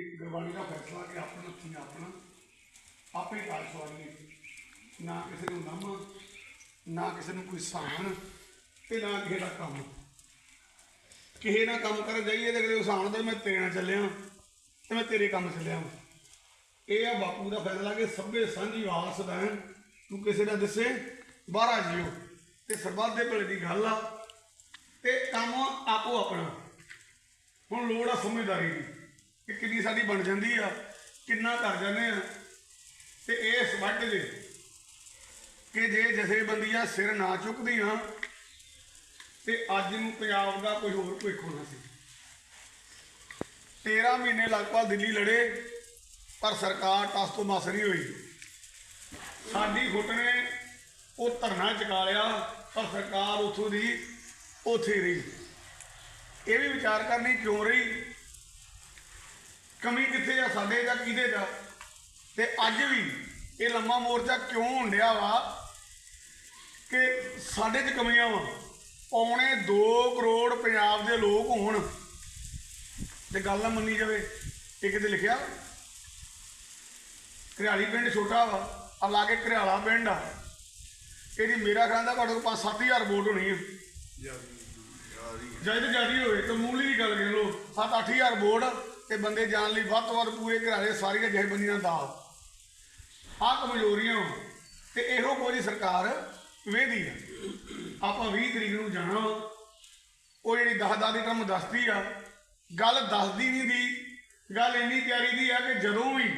ਗੁਰਬਾਣੀ ਦਾ ਫੈਸਲਾ ਕਿ ਆਪਣਾ ਕੀ ਆਪਣਾ ਆਪੇ ਕਾਲ ਸਵਾਰੀ ਨਾ ਕਿਸੇ ਨੂੰ ਨਮ, ਨਾ ਕਿਸੇ ਨੂੰ ਕੋਈ ਸਾਹਣ ਤੇ ਨਾ ਕਿਸੇ ਦਾ ਕੰਮ। ਕਿਸੇ ਨਾਲ ਕੰਮ ਕਰ ਜਾਈਏ ਤੇ ਅਗਲੇ ਉਸਾਣ ਦੇ ਮੈਂ ਤੇਰੇ ਨਾਲ ਚੱਲਿਆ ਤੇ ਮੈਂ ਤੇਰੇ ਕੰਮ ਚੱਲਿਆ। ਇਹ ਆ ਬਾਪੂ ਦਾ ਫੈਸਲਾ ਕਿ ਸਭੇ ਸਾਂਝੀ ਵਾਸ ਬੈਣ ਤੂੰ ਕਿਸੇ ਦਾ ਦੱਸੇ, ਬਾਹਰਾ ਜਿਓ। ਤੇ ਸਰਬੱਤ ਦੇ ਭਲੇ ਦੀ ਗੱਲ ਆ ਤੇ ਕੰਮ ਆਪੋ ਆਪਣਾ। ਹੁਣ ਲੋੜ ਆ ਸਮਝਦਾਰੀ ਦੀ। ਕਿ ਕਿੰਨੀ ਸਾਡੀ ਬਣ ਜਾਂਦੀ ਆ, ਕਿੰਨਾ ਕਰ ਜਾਂਦੇ ਆ। ਤੇ ਇਹ ਵੱਢ ਜੇ ਕਿ ਜੇ ਜਥੇਬੰਦੀਆਂ ਸਿਰ ਨਾ ਚੁੱਕਦੀਆਂ, ਤੇ ਅੱਜ ਨੂੰ ਪੰਜਾਬ ਦਾ ਕੋਈ ਹੋਰ ਭਵਿੱਖ ਹੋਣਾ ਸੀ। 13 ਮਹੀਨੇ ਲਗਭਗ ਦਿੱਲੀ ਲੜੇ, ਪਰ ਸਰਕਾਰ ਟਸ ਤੋਂ ਮਸ ਨਹੀਂ ਹੋਈ। ਸਾਡੀ ਗੁੱਟ ਨੇ ਉਹ ਧਰਨਾ ਚੁਕਾ ਲਿਆ, ਪਰ ਸਰਕਾਰ ਉਥੋਂ ਦੀ ਉੱਥੇ ਹੀ ਰਹੀ ਇਹ ਵੀ ਵਿਚਾਰ ਕਰਨੀ ਕਿਉਂ ਰਹੀ? ਕਮੀ ਕਿੱਥੇ ਆ ਸਾਡੇ ਜਾਂ ਕਿਹਦੇ ਦਾ? ਤੇ ਅੱਜ ਵੀ ਇਹ ਲੰਮਾ ਮੋਰਚਾ ਕਿਉਂ ਹੁੰਦਿਆ ਵਾ ਕਿ ਸਾਡੇ 'ਚ ਕਮੀਆਂ ਵਾ? ਪੌਣੇ 2 ਕਰੋੜ ਪੰਜਾਬ ਦੇ ਲੋਕ ਹੋਣ। ਤੇ ਗੱਲ ਨਾ ਮੰਨੀ ਜਾਵੇ ਇਹ ਕਿਤੇ ਲਿਖਿਆ ਘਰਿਆਲੀ ਪਿੰਡ ਛੋਟਾ ਵਾ ਆ ਲਾਗੇ ਘਰਿਆਲਾ ਪਿੰਡ ਆ। ਇਹਦੀ ਮੇਰਾ ਖਿਆਲ ਦਾ ਘੱਟੋ 5-7000 ਵੋਟ ਹੋਣੀ ਹੈ ਜਦ ਜਿਆਦੀ। ਹੋਵੇ ਤਾਂ ਮੂਲੀ ਦੀ ਗੱਲ ਕਰ ਲਓ 7-8000 ਵੋਟ। ਤੇ ਬੰਦੇ ਜਾਣ ਲਈ ਵੱਧ ਤੋਂ ਵੱਧ ਪੂਰੇ ਘਰਾਲੇ ਸਾਰੀਆਂ ਜਥੇਬੰਦੀਆਂ ਦਾ ਆਹ ਕਮਜ਼ੋਰੀਆਂ ਵਾਂ। ਤੇ ਇਹੋ ਕੋਈ ਸਰਕਾਰ ਵੇਦੀ ਆ। ਆਪਾਂ 20 ਤਰੀਕ ਨੂੰ ਜਾਣਾ ਵਾ। ਉਹ ਜਿਹੜੀ 10 ਦੀ ਕੰਮ ਦੱਸਦੀ ਆ, ਗੱਲ ਦੱਸਦੀ ਨਹੀਂ ਦੀ ਗੱਲ ਇੰਨੀ ਤਿਆਰੀ ਦੀ ਆ ਕਿ ਜਦੋਂ ਵੀ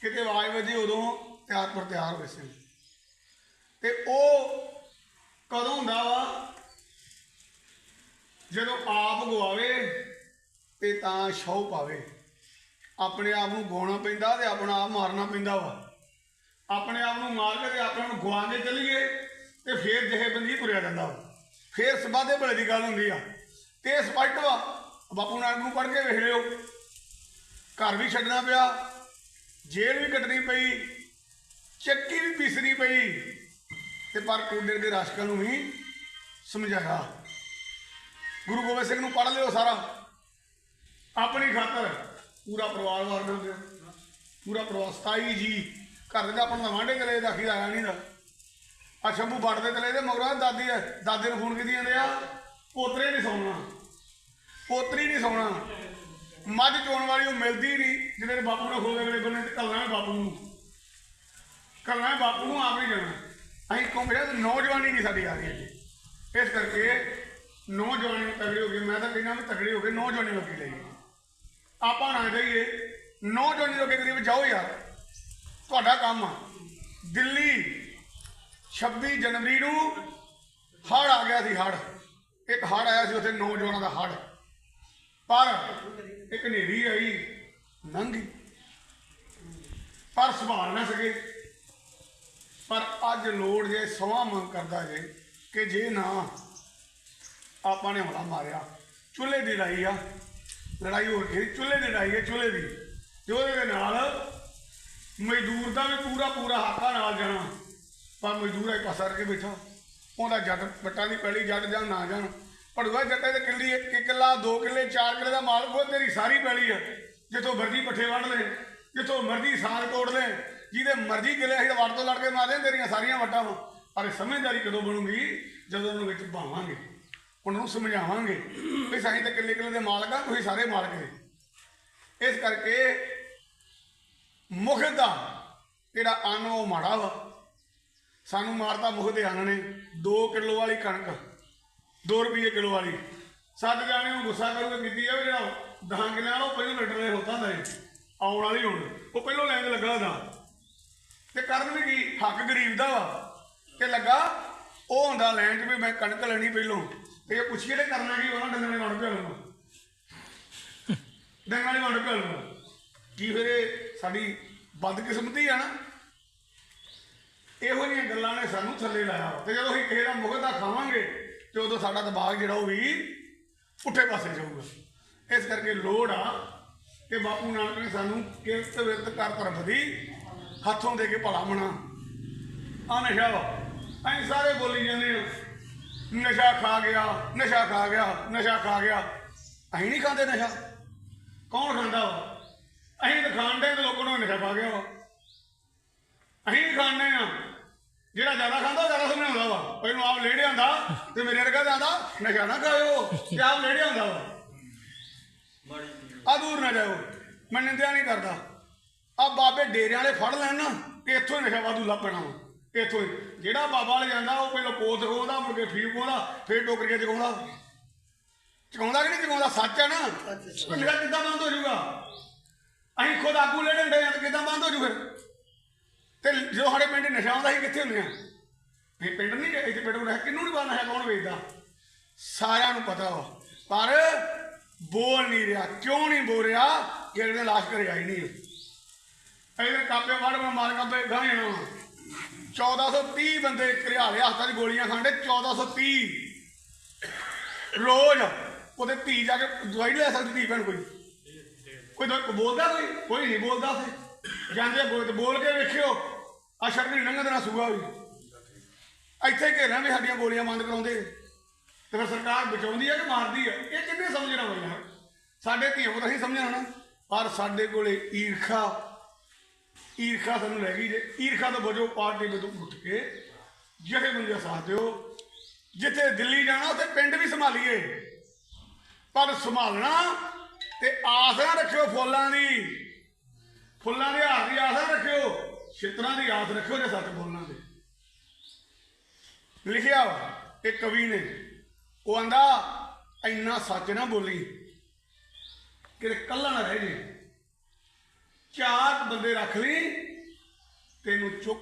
ਕਿਤੇ ਆਵਾਜ਼ ਵੱਜੇ ਉਦੋਂ ਤਿਆਰ ਪਰ ਤਿਆਰ ਹੋਏ ਸੀ ਤੇ ਉਹ ਕਦੋਂ ਹੁੰਦਾ ਵਾ? ਜਦੋਂ ਆਪ ਗਵਾਵੇ ਤੇ ਤਾਂ ਸ਼ੌ ਪਾਵੇ। ਆਪਣੇ ਆਪ ਨੂੰ ਗਵਾਉਣਾ ਪੈਂਦਾ ਤੇ ਆਪਣਾ ਆਪ ਮਾਰਨਾ ਪੈਂਦਾ ਵਾ। ਆਪਣੇ ਆਪ ਨੂੰ ਮਾਰ ਕੇ ਤੇ ਆਪਣੇ ਨੂੰ ਗਵਾ ਕੇ ਚਲੀਏ ਤੇ ਫੇਰ ਜਹੇਬੰਦੀ ਤੁਰਿਆ ਜਾਂਦਾ ਵਾ। ਫੇਰ ਸਭਾ ਭਲੇ ਦੀ ਗੱਲ ਹੁੰਦੀ ਆ। ਤੇ ਇਹ ਸਪਸ਼ਟ ਵਾ, ਬਾਪੂ ਨਾਨਕ ਨੂੰ ਪੜ੍ਹ ਕੇ ਵੇਖ ਲਿਓ। ਘਰ ਵੀ ਛੱਡਣਾ ਪਿਆ, ਜੇਲ੍ਹ ਵੀ ਕੱਟਣੀ ਪਈ, ਚੱਕੀ ਵੀ ਪੀਸਣੀ ਪਈ। ਤੇ ਪਰ ਕੋਡੇ ਦੇ ਰਾਸ਼ਕਾਂ ਨੂੰ ਵੀ ਸਮਝਾਇਆ। ਗੁਰੂ ਗੋਬਿੰਦ ਸਿੰਘ ਨੂੰ ਪੜ੍ਹ ਲਿਓ ਸਾਰਾ। ਆਪਣੀ ਖਾਤਰ ਪੂਰਾ ਪਰਿਵਾਰ ਵਾਰਨਾ ਪਿਆ ਪੂਰਾ ਪਰਿਵਾਰ 27 ਜੀ, ਘਰ ਦੇ ਆਪਣਾ ਵਾਂਢੇ ਚਲੇ ਦਾਖੀ ਆਇਆ ਨਹੀਂ ਦਾ। ਆ ਸ਼ੰਭੂ ਵੜਦੇ ਚਲੇ ਦੇ ਮਗਰੋਂ ਦਾਦੀ ਦਾਦੇ ਨੂੰ ਫੋਨ ਕੀਤੀ ਜਾਂਦੇ ਆ, ਪੋਤਰੇ ਨਹੀਂ ਸੌਣਾ। ਪੋਤਰੀ ਨਹੀਂ ਸੌਣਾ। ਮੱਝ ਚੋਣ ਵਾਲੀ ਉਹ ਮਿਲਦੀ ਨਹੀਂ, ਜਿਹਦੇ ਬਾਪੂ ਨੇ ਖੋਲੇ ਅਗਲੇ ਬੰਨੇ ਤੇ ਕੱਲਣਾ ਬਾਪੂ ਨੂੰ। ਕੱਲਣਾ ਬਾਪੂ ਨੂੰ, ਆਪ ਹੀ ਜਾਣਾ। ਅਸੀਂ ਕਹੋਗੇ ਤੇ ਨੌਜਵਾਨੀ ਨਹੀਂ ਸਾਡੀ ਆ ਰਹੀ ਹੈ ਇਸ ਕਰਕੇ ਨੌਜਵਾਨੀ ਨੂੰ ਤਗੜੇ ਹੋ ਗਏ ਮੈਂ ਤਾਂ ਕਹਿੰਦਾ ਵੀ ਤਗੜੇ ਹੋ ਗਏ ਨੌਜਵਾਨੀ ਲੋਕੀ ਲਈ ਆਪਾਂ ਨਾ ਜਾਈਏ। ਨੌਜਵਾਨੀ ਲੋਕੀ ਕਰੀਬ ਜਾਓ ਯਾਰ। ਤੁਹਾਡਾ ਕੰਮ ਆ। ਦਿੱਲੀ 26 ਜਨਵਰੀ ਨੂੰ ਹੜ ਆ ਗਿਆ ਸੀ ਹੜ ਇੱਕ ਹੜ ਆਇਆ ਸੀ, ਉੱਥੇ ਨੌਜਵਾਨਾਂ ਦਾ ਹੜ ਪਰ ਇੱਕ ਹਨੇਰੀ ਆਈ ਲੰਘੀ ਪਰ ਸੰਭਾਲ ਨਾ ਸਕੇ। ਪਰ ਅੱਜ ਲੋੜ ਜੇ, ਸਮਾਂ ਮੰਗ ਕਰਦਾ ਜੇ, ਕਿ ਜੇ ਨਾ, ਆਪਾਂ ਨੇ ਹਮਲਾ ਮਾਰਿਆ। ਚੁੱਲ੍ਹੇ ਦੀ ਲਾਈ ਆ। ਲੜਾਈ ਹੋ ਰਹੀ ਚੁੱਲ੍ਹੇ ਦੀ ਲੜਾਈ ਹੈ, ਚੁੱਲ੍ਹੇ ਦੀ। ਤੇ ਉਹਦੇ ਦੇ ਨਾਲ ਮਜ਼ਦੂਰ ਦਾ ਵੀ ਪੂਰਾ ਪੂਰਾ ਹੱਕਾ ਨਾਲ ਜਾਣਾ। ਪਰ ਮਜ਼ਦੂਰ ਇੱਕ ਪਾਸਾ ਕੇ ਬੈਠਾ। ਉਹਦਾ ਜੱਟ ਬੱਟਾ ਦੀ ਪੈਲੀ ਜੱਟ ਜਾਂ ਨਾ ਜਾਣ। ਪੜੂਆ ਜੱਟੇ ਦੇ ਕਿੱਲੀ ਇੱਕ ਕਿੱਲਾ, ਦੋ ਕਿੱਲੇ, ਚਾਰ ਕਿੱਲੇ ਦਾ ਮਾਲਕ, ਉਹ ਤੇਰੀ ਸਾਰੀ ਪੈਲੀ ਹੈ ਜਿੱਥੋਂ ਮਰਜ਼ੀ ਪੱਠੇ ਵੱਢ ਲੈ, ਜਿੱਥੋਂ ਮਰਜ਼ੀ ਸਾਗ ਤੋੜ ਲੈ, ਜਿਹਦੇ ਮਰਜ਼ੀ ਕਿੱਲੇ ਅਸੀਂ ਵੜ ਤੋਂ ਲੜ ਕੇ ਮਾਰਦੇ ਤੇਰੀਆਂ ਸਾਰੀਆਂ ਵੱਟਾਂ ਵਾ। ਪਰ ਇਹ ਸਮਝਦਾਰੀ ਕਦੋਂ ਬਣੂਗੀ? ਜਦੋਂ ਉਹਨੂੰ ਵਿੱਚ ਪਾਵਾਂਗੇ। ਉਹਨਾਂ ਨੂੰ ਸਮਝਾਵਾਂਗੇ ਵੀ ਅਸੀਂ ਤਾਂ ਕਿੱਲੇ ਕਿੱਲੇ ਦੇ ਮਾਲਕ ਆ, ਤੁਸੀਂ ਸਾਰੇ ਮਾਲਕ ਨੇ ਇਸ ਕਰਕੇ ਮੁਖ ਦਾ ਜਿਹੜਾ ਅੰਨ ਉਹ ਮਾੜਾ ਵਾ। ਸਾਨੂੰ ਮਾਰਤਾ ਮੁਖ ਦੇ ਅੰਨ ਨੇ 2 ਕਿਲੋ ਵਾਲੀ ਕਣਕ 2 ਰੁਪਏ ਕਿਲੋ ਵਾਲੀ। ਸੱਤ ਜਾਣੇ ਨੂੰ ਗੁੱਸਾ ਕਰੂਗੇ ਕੀਤੀ ਆ ਵੀ ਜਿਹੜਾ 10 ਕਿੱਲਿਆਂ ਵਾਲਾ, ਉਹ ਪਹਿਲਾਂ ਲੀਟਰ ਦੇ ਹੁੰਦਾ ਦਾ ਆਉਣ ਵਾਲੀ ਹੁਣ। ਉਹ ਪਹਿਲਾਂ ਲੈਣ ਲੱਗਾ ਦਾ ਤੇ ਕਰਨ ਵੀ ਕੀ, ਹੱਕ ਗਰੀਬ ਦਾ ਵਾ। ਤੇ ਲੱਗਾ ਉਹ ਹੁੰਦਾ ਲੈਣ 'ਚ ਵੀ ਮੈਂ ਕਣਕ ਲੈਣੀ ਪਹਿਲੋਂ। ਇਹ ਪੁੱਛ ਕੇ ਕਰਨਾ ਕੀ ਉਹਨਾਂ ਡੰਗਰਾਂ ਨੇ ਵੰਡ ਪਿਆ ਲੂਗਾ ਡੰਗਰਾਂ ਨੇ ਵੰਡ ਪਿਆ ਲੂਗਾ ਕੀ ਫਿਰ ਇਹ ਸਾਡੀ ਬਦਕਿਸਮਤੀ ਆ ਨਾ? ਇਹੋ ਜਿਹੀਆਂ ਗੱਲਾਂ ਨੇ ਸਾਨੂੰ ਥੱਲੇ ਲਾਇਆ ਵਾ। ਤੇ ਜਦੋਂ ਅਸੀਂ ਕਿਸੇ ਦਾ ਮੁਗਦਾ ਖਾਵਾਂਗੇ, ਤੇ ਉਦੋਂ ਸਾਡਾ ਦਿਮਾਗ ਜਿਹੜਾ ਉਹ ਵੀ ਉੱਠੇ ਪਾਸੇ ਜਾਊਗਾ। ਇਸ ਕਰਕੇ ਲੋੜ ਆ ਕਿ ਬਾਪੂ ਨਾਨਕ ਨੇ ਸਾਨੂੰ ਕਿਰਤ ਵਿਰਤ ਕਰ ਤਰਫ ਦੀ ਹੱਥੋਂ ਦੇ ਕੇ ਭਲਾ ਬਣਾ। ਆ ਨਸ਼ਾ ਵਾ। ਅਸੀਂ ਸਾਰੇ ਬੋਲੀ ਜਾਂਦੇ ਆ। ਨਸ਼ਾ ਖਾ ਗਿਆ, ਨਸ਼ਾ ਖਾ ਗਿਆ, ਨਸ਼ਾ ਖਾ ਗਿਆ। ਅਸੀਂ ਨਹੀਂ ਖਾਂਦੇ ਨਸ਼ਾ। ਕੌਣ ਖਾਂਦਾ ਵਾ? ਅਸੀਂ ਖਾਣਦੇ ਲੋਕਾਂ ਨੂੰ ਨਸ਼ਾ ਪਾ ਗਿਆ ਵਾ। ਅਸੀਂ ਵੀ ਖਾਂਦੇ ਆ ਜਿਹੜਾ ਜ਼ਿਆਦਾ ਖਾਂਦਾ ਜ਼ਿਆਦਾ ਸਮਝਾਉਂਦਾ ਵਾ। ਇਹਨੂੰ ਆਪ ਲੇੜੇ ਆਂਦਾ ਤੇ ਮੇਰੇ ਵਰਗਾ ਤਾਂ ਆਂਦਾ ਨਸ਼ਾ ਨਾ ਖਾਇਓ। ਤੇ ਆਪ ਲੇੜੇ ਆਂਦਾ ਵਾ। ਆ ਦੂਰ ਨਾ ਜਾਓ ਮੈਂ ਨਿੰਦਿਆ ਨਹੀਂ ਕਰਦਾ। ਆ ਬਾਬੇ ਡੇਰਿਆਂ ਵਾਲੇ ਫੜ ਲੈਣ ਨਾ, ਤੇ ਇੱਥੋਂ ਨਸ਼ਾ ਵਾਧੂ ਲੱਭਣਾ ਪੈਣਾ ਵਾ। ਇੱਥੋਂ ਹੀ ਜਿਹੜਾ ਬਾਬਾ ਵਾਲੇ ਜਾਂਦਾ, ਉਹ ਪਹਿਲਾਂ ਪੋਤ ਖੋਦਾ ਮੁੜ ਕੇ ਫੀਮ ਖੋਦਾ ਫੇਰ ਟੋਕਰੀਆਂ ਚਗਾਉਂਦਾ ਚਕਾਉਂਦਾ ਕਿ ਨਹੀਂ ਚਕਾਉਂਦਾ? ਸੱਚ ਹੈ ਨਾ। ਉਹ ਕਿੱਦਾਂ ਬੰਦ ਹੋ ਜਾਊਗਾ? ਅਸੀਂ ਖੁਦ ਆਗੂ ਲੈਣ ਡੇ ਆ, ਤੇ ਕਿੱਦਾਂ ਬੰਦ ਹੋ ਜੂ ਫਿਰ? ਤੇ ਜਦੋਂ ਸਾਡੇ ਪਿੰਡ ਨਸ਼ਾ ਆਉਂਦਾ ਸੀ ਕਿੱਥੇ ਹੁੰਦੇ ਆ? ਇਹ ਪਿੰਡ ਨਹੀਂ ਇੱਥੇ ਪਿੰਡ ਨੂੰ ਕਿੰਨੂੰ ਨਹੀਂ ਪਤਾ ਨਸ਼ਾ ਕੌਣ ਵੇਚਦਾ? ਸਾਰਿਆਂ ਨੂੰ ਪਤਾ ਵਾ। ਪਰ ਬੋਲ ਨਹੀਂ ਰਿਹਾ। ਕਿਉਂ ਨਹੀਂ ਬੋਲ ਰਿਹਾ? ਜਿਹੜੇ ਇਹਨੇ ਲਾਸ਼ ਘਰੇ ਆਈ ਨਹੀਂ। ਇਹਦੇ ਕਾਪੇ ਵੜ ਮਾਰ ਕਾਪੇ ਗਾਂ ਜਾਣਾ 1430 ਬੰਦੇ ਘਰਿਆਲੇ ਹਸਪਤਾਲ 'ਚ ਗੋਲੀਆਂ ਖਾਂਦੇ 1430 ਰੋਜ਼ ਉਹਦੇ ਧੀ ਜਾ ਕੇ ਦਵਾਈ ਲੈ ਸਕਦੀ ਧੀ ਭੈਣ ਕੋਈ। ਕੋਈ ਬੋਲਦਾ ਕੋਈ? ਕੋਈ ਨਹੀਂ ਬੋਲਦਾ ਸੀ ਜਾਂਦੇ ਬੋਲ ਬੋਲ ਕੇ ਵੇਖਿਓ ਆ ਸ਼ਰਤ ਨਹੀਂ ਲੰਘਣ ਦੇਣਾ ਸੂਗਾ ਵੀ। ਇੱਥੇ ਘੇਰਾਂ ਵੀ ਸਾਡੀਆਂ ਗੋਲੀਆਂ ਬੰਦ ਕਰਾਉਂਦੇ। ਤੇ ਫਿਰ ਸਰਕਾਰ ਬਚਾਉਂਦੀ ਹੈ ਕਿ ਮਾਰਦੀ ਹੈ ਇਹ ਕਿੰਨੇ ਸਮਝਣਾ ਵਾ ਸਾਡੇ ਧੀਆਂ ਪੁੱਤ ਅਸੀਂ ਸਮਝਣਾ ਨਾ। ਪਰ ਸਾਡੇ ਕੋਲੇ ਈਰਖਾ ਈਰਖਾ ਸਾਨੂੰ ਲੈ ਗਈ ਜੇ। ਈਰਖਾ ਤੋਂ ਬਚੋ ਪਾਰਟੀ ਤੋਂ ਉੱਠ ਕੇ ਜਿਹੜੇ ਬੰਦੇ ਦਾ ਸਾਥ ਦਿਓ। ਜਿੱਥੇ ਦਿੱਲੀ ਜਾਣਾ, ਉੱਥੇ ਪਿੰਡ ਵੀ ਸੰਭਾਲੀਏ। ਪਰ ਸੰਭਾਲਣਾ ਤੇ ਆਸ ਨਾ ਰੱਖਿਓ ਫੁੱਲਾਂ ਦੀ। ਫੁੱਲਾਂ ਦੇ ਹਾਰ ਦੀ ਆਸ ਨਾ ਰੱਖਿਓ, ਛਿੱਤਰਾਂ ਦੀ ਆਸ ਰੱਖਿਓ ਜੇ ਸੱਚ ਬੋਲਣਾ ਤੇ। ਲਿਖਿਆ ਵਾ, ਇੱਕ ਕਵੀ ਨੇ, ਉਹ ਆਂਦਾ, ਇੰਨਾ ਸੱਚ ਨਾ ਬੋਲੀ ਕਿ ਕੱਲਾ ਨਾ ਰਹਿ ਜੇ। ਚਾਰ ਬੰਦੇ ਰੱਖ ਲਈ ਤੈਨੂੰ ਚੁੱਕ